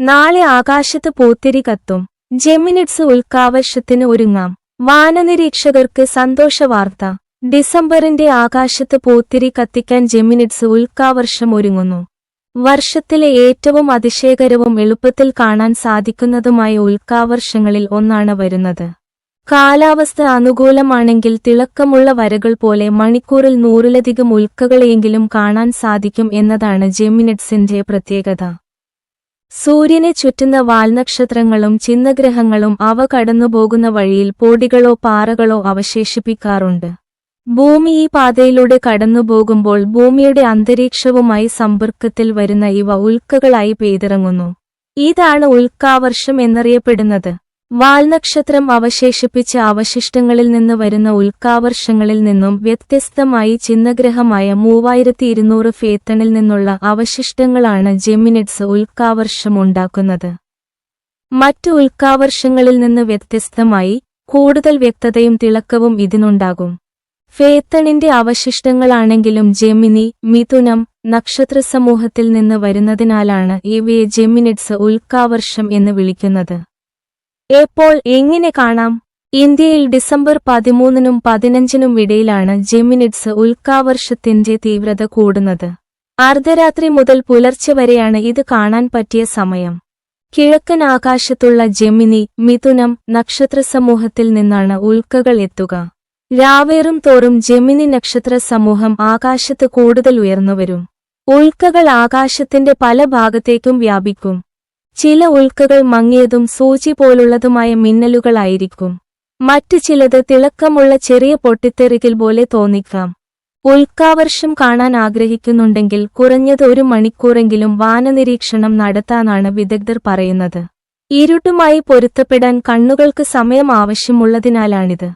നാളെ ആകാശത്ത് പൂത്തിരി കത്തും. ജെമിനിറ്റ്സ് ഉൽക്കാവർഷത്തിന് ഒരുങ്ങാം. വാനനിരീക്ഷകർക്ക് സന്തോഷവാർത്ത. ഡിസംബറിന്റെ ആകാശത്ത് പൂത്തിരി കത്തിക്കാൻ ജെമിനിറ്റ്സ് ഉൽക്കാവർഷം ഒരുങ്ങുന്നു. വർഷത്തിലെ ഏറ്റവും അതിശയകരവും എളുപ്പത്തിൽ കാണാൻ സാധിക്കുന്നതുമായ ഉൽക്കാവർഷങ്ങളിൽ ഒന്നാണ് വരുന്നത്. കാലാവസ്ഥ അനുകൂലമാണെങ്കിൽ തിളക്കമുള്ള വരകൾ പോലെ മണിക്കൂറിൽ നൂറിലധികം ഉൽക്കകളെയെങ്കിലും കാണാൻ സാധിക്കും എന്നതാണ് ജെമിനിറ്റ്സിന്റെ പ്രത്യേകത. സൂര്യനെ ചുറ്റുന്ന വാൽനക്ഷത്രങ്ങളും ചിഹ്നഗ്രഹങ്ങളും അവ കടന്നുപോകുന്ന വഴിയിൽ പൊടികളോ പാറകളോ അവശേഷിപ്പിക്കാറുണ്ട്. ഭൂമി ഈ പാതയിലൂടെ കടന്നുപോകുമ്പോൾ ഭൂമിയുടെ അന്തരീക്ഷവുമായി സമ്പർക്കത്തിൽ വരുന്ന ഇവ ഉൽക്കകളായി പെയ്തിറങ്ങുന്നു. ഇതാണ് ഉൽക്കാവർഷം എന്നറിയപ്പെടുന്നത്. വാൽനക്ഷത്രം അവശേഷിപ്പിച്ച അവശിഷ്ടങ്ങളിൽ നിന്ന് വരുന്ന ഉൽക്കാവർഷങ്ങളിൽ നിന്നും വ്യത്യസ്തമായി ചിഹ്നഗ്രഹമായ മൂവായിരത്തി ഇരുന്നൂറ് ഫേത്തണിൽ നിന്നുള്ള അവശിഷ്ടങ്ങളാണ് ജെമിനിറ്റ്സ് ഉൽക്കാവർഷമുണ്ടാക്കുന്നത്. മറ്റു ഉൽക്കാവർഷങ്ങളിൽ നിന്ന് വ്യത്യസ്തമായി കൂടുതൽ വ്യക്തതയും തിളക്കവും ഇതിനുണ്ടാകും. ഫേത്തണിന്റെ അവശിഷ്ടങ്ങളാണെങ്കിലും ജെമിനി മിഥുനം നക്ഷത്രസമൂഹത്തിൽ നിന്ന് വരുന്നതിനാലാണ് ഇവയെ ജെമിനിറ്റ്സ് ഉൽക്കാവർഷം എന്ന് വിളിക്കുന്നത്. എപ്പോൾ എങ്ങനെ കാണാം? ഇന്ത്യയിൽ ഡിസംബർ പതിമൂന്നിനും പതിനഞ്ചിനും ഇടയിലാണ് ജെമിനിറ്റ്സ് ഉൽക്കാവർഷത്തിന്റെ തീവ്രത കൂടുന്നത്. അർദ്ധരാത്രി മുതൽ പുലർച്ചെ വരെയാണ് ഇത് കാണാൻ പറ്റിയ സമയം. കിഴക്കൻ ആകാശത്തുള്ള ജെമിനി മിഥുനം നക്ഷത്ര സമൂഹത്തിൽ നിന്നാണ് ഉൽക്കകൾ എത്തുക. രാവേറും തോറും ജെമിനി നക്ഷത്ര സമൂഹം ആകാശത്ത് കൂടുതൽ ഉയർന്നുവരും. ഉൽക്കകൾ ആകാശത്തിന്റെ പല ഭാഗത്തേക്കും വ്യാപിക്കും. ചില ഉൾക്കകൾ മങ്ങിയതും സൂചി പോലുള്ളതുമായ മിന്നലുകളായിരിക്കും. മറ്റു ചിലത് തിളക്കമുള്ള ചെറിയ പൊട്ടിത്തെറികൾ പോലെ തോന്നിക്കാം. ഉൽക്കാവർഷം കാണാൻ ആഗ്രഹിക്കുന്നുണ്ടെങ്കിൽ കുറഞ്ഞത് ഒരു മണിക്കൂറെങ്കിലും വാനനിരീക്ഷണം നടത്താനാണ് വിദഗ്ധർ പറയുന്നത്. ഇരുട്ടുമായി പൊരുത്തപ്പെടാൻ കണ്ണുകൾക്ക് സമയം ആവശ്യമുള്ളതിനാലാണിത്.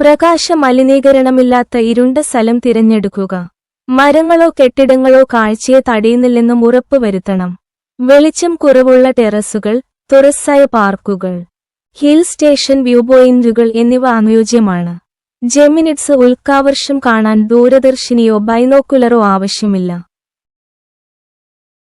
പ്രകാശ മലിനീകരണമില്ലാത്ത ഇരുണ്ട സ്ഥലം തിരഞ്ഞെടുക്കുക. മരങ്ങളോ കെട്ടിടങ്ങളോ കാഴ്ചയെ തടയുന്നില്ലെന്നും ഉറപ്പുവരുത്തണം. വെളിച്ചം കുറവുള്ള ടെറസുകൾ തുറസ്സായ പാർക്കുകൾ ഹിൽ സ്റ്റേഷൻ വ്യൂ പോയിന്റുകൾ എന്നിവ അനുയോജ്യമാണ്. ജെമിനിറ്റ്സ് ഉൽക്കാവർഷം കാണാൻ ദൂരദർശിനിയോ ബൈനോക്കുലറോ ആവശ്യമില്ല.